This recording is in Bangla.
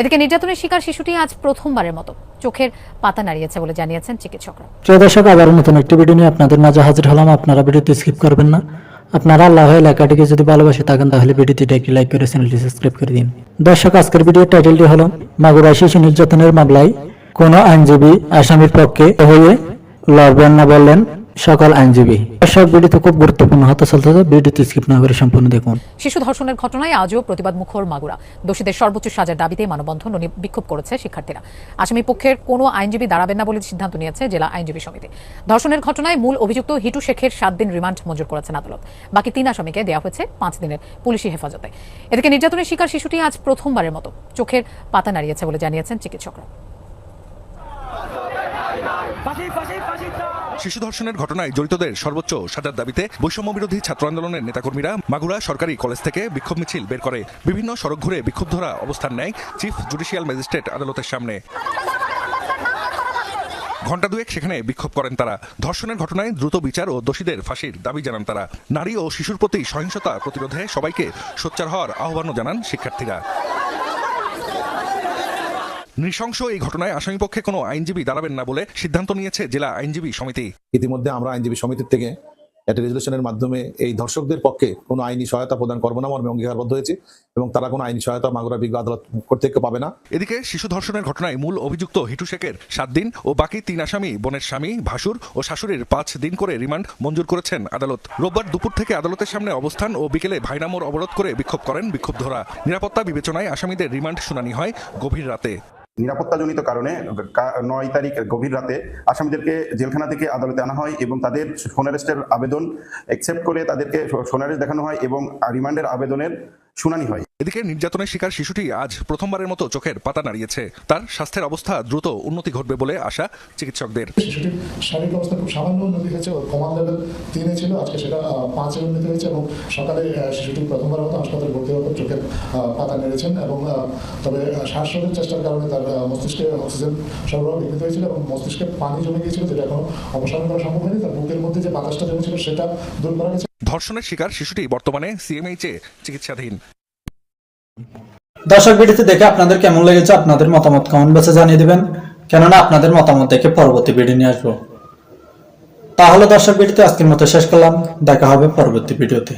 এদিকে নির্যাতনের শিকার শিশুটি আজ প্রথমবারের মতো। চোখের পাতা নাড়িয়েছে বলে জানিয়েছেন চিকিৎসকরা। প্রিয় দর্শক, আবার নতুন একটি ভিডিও নিয়ে আপনাদের মাঝে হাজির হলাম। আপনারা ভিডিওটি স্কিপ করবেন না। আপনারা আল্লাহ এলাকাটিকে যদি ভালোবাসে থাকেন, তাহলে ভিডিওটিতে একটি লাইক করে চ্যানেলটি সাবস্ক্রাইব করে দিন। দর্শক, আজকের ভিডিওর টাইটেলটি হলো, মাগুরা শিশু নির্যাতনের মামলায় কোন আইনজীবী আসামির পক্ষে হয়ে লড়বেন না বললেন সকল আইনজীবী। দর্শক ভিডিওতে খুব গুরুত্বপূর্ণ হতে চলতেছে ভিডিওটি স্কিপ না করে সম্পূর্ণ দেখুন। শিশু ধর্ষণের ঘটনায় আজও প্রতিবাদ মুখর মাগুরা। দোষীদের সর্বোচ্চ সাজার দাবিতে মানববন্ধন ও বিক্ষোভ করেছে শিক্ষার্থীরা। আসামি পক্ষের কোনো আইনজীবী দাঁড়াবেন না বলে সিদ্ধান্ত নিয়েছে জেলা আইনজীবী সমিতি। ধর্ষণের ঘটনায় মূল অভিযুক্ত হিটু শেখের সাত দিন রিমান্ড মঞ্জুর করেছেন আদালত। বাকি তিন আসামিকে দেওয়া হয়েছে পাঁচ দিনের পুলিশি হেফাজতে। এদিকে নির্যাতনের শিকার শিশুটি আজ প্রথমবারের মতো। চোখের পাতা নাড়িয়েছে বলে জানিয়েছেন চিকিৎসকরা। শিশু ধর্ষণের ঘটনায় জড়িতদের সর্বোচ্চ সাজার দাবিতে বৈষম্য বিরোধী ছাত্র আন্দোলনের নেতাকর্মীরা মাগুরা সরকারি কলেজ থেকে বিক্ষোভ মিছিল বের করে বিভিন্ন সড়ক ঘুরে বিক্ষোভ ধরা অবস্থান নেয় চিফ জুডিশিয়াল ম্যাজিস্ট্রেট আদালতের সামনে। ঘণ্টা দুয়েক সেখানে বিক্ষোভ করেন তারা। ধর্ষণের ঘটনায় দ্রুত বিচার ও দোষীদের ফাঁসির দাবি জানান তারা। নারী ও শিশুর প্রতি সহিংসতা প্রতিরোধে সবাইকে সোচ্চার হওয়ার আহ্বানও জানান শিক্ষার্থীরা। নৃশংস এই ঘটনায় আসামিপক্ষে কোনো আইনজীবী দাঁড়াবেন না বলে সিদ্ধান্ত নিয়েছে জেলা আইনজীবী সমিতি। ইতিমধ্যে আমরা আইনজীবী সমিতির থেকে একটা রেজলিউশনের মাধ্যমে এই ধর্ষকদের পক্ষে কোনো আইনি সহায়তা প্রদান করব না মর্মে অঙ্গীকারবদ্ধ হয়েছে এবং তারা কোনো আইনি সহায়তা মাগুরা বিজ্ঞ আদালত কর্তৃক পাবে না। এদিকে শিশু ধর্ষণের ঘটনায় মূল অভিযুক্ত হিটু শেখের সাত দিন ও বাকি তিন আসামি বোনের স্বামী ভাসুর ও শাশুড়ির পাঁচ দিন করে রিমান্ড মঞ্জুর করেছেন আদালত। রোববার দুপুর থেকে আদালতের সামনে অবস্থান ও বিকেলে ভাইনামোর অবরোধ করে বিক্ষোভ করেন বিক্ষোভধরা নিরাপত্তা বিবেচনায় আসামিদের রিমান্ড শুনানি হয় গভীর রাতে। নিরাপত্তাজনিত কারণে নয় তারিখ গভীর রাতে আসামিদেরকে জেলখানা থেকে আদালতে আনা হয় এবং তাদের সোনারেস্টের আবেদন অ্যাকসেপ্ট করে তাদেরকে সোনারেস্ট দেখানো হয় এবং রিমান্ডের আবেদনের শুনানি হয়। এদিকে নির্যাতনের শিকার শিশুটি আজ প্রথমবারের মতো চোখের পাতা নাড়িয়েছে। তার স্বাস্থ্যের অবস্থা দ্রুত উন্নতি ঘটবে বলে আশা চিকিৎসকদের। শিশুটির শারীরিক অবস্থা খুব সামান্য উন্নতি হয়েছে ওর কমান লেভেল তিনে ছিল আজকে সেটা পাঁচে উন্নতি হয়েছে এবং সকালে শিশুটি প্রথমবার মতো হাসপাতালে ভর্তি হওয়ার চোখের পাতা নেড়েছেন এবং তবে শ্বাসরোধের চেষ্টার কারণে তার মস্তিষ্কে অক্সিজেন সরবরাহ বিঘ্নিত হয়েছিল এবং মস্তিষ্কে পানি জমে গিয়েছিল যেটা এখনও অপসারণ করা সম্ভব হয়নি। তার বুকের মধ্যে যে বাতাসটা জমেছিল সেটা দূর করা গেছে। ধর্ষণের শিকার শিশুটি বর্তমানে সিএমএইচে চিকিৎসাধীন। দর্শক ভিডিওটি দেখে আপনাদের কেমন লেগেছে আপনাদের মতামত কমেন্ট বক্সে জানিয়ে দিবেন। কেননা আপনাদের মতামত দেখে পরবর্তী ভিডিও নিয়ে আসব। তাহলে দর্শক ভিডিওতে আজকের মতো শেষ করলাম। দেখা হবে পরবর্তী ভিডিওতে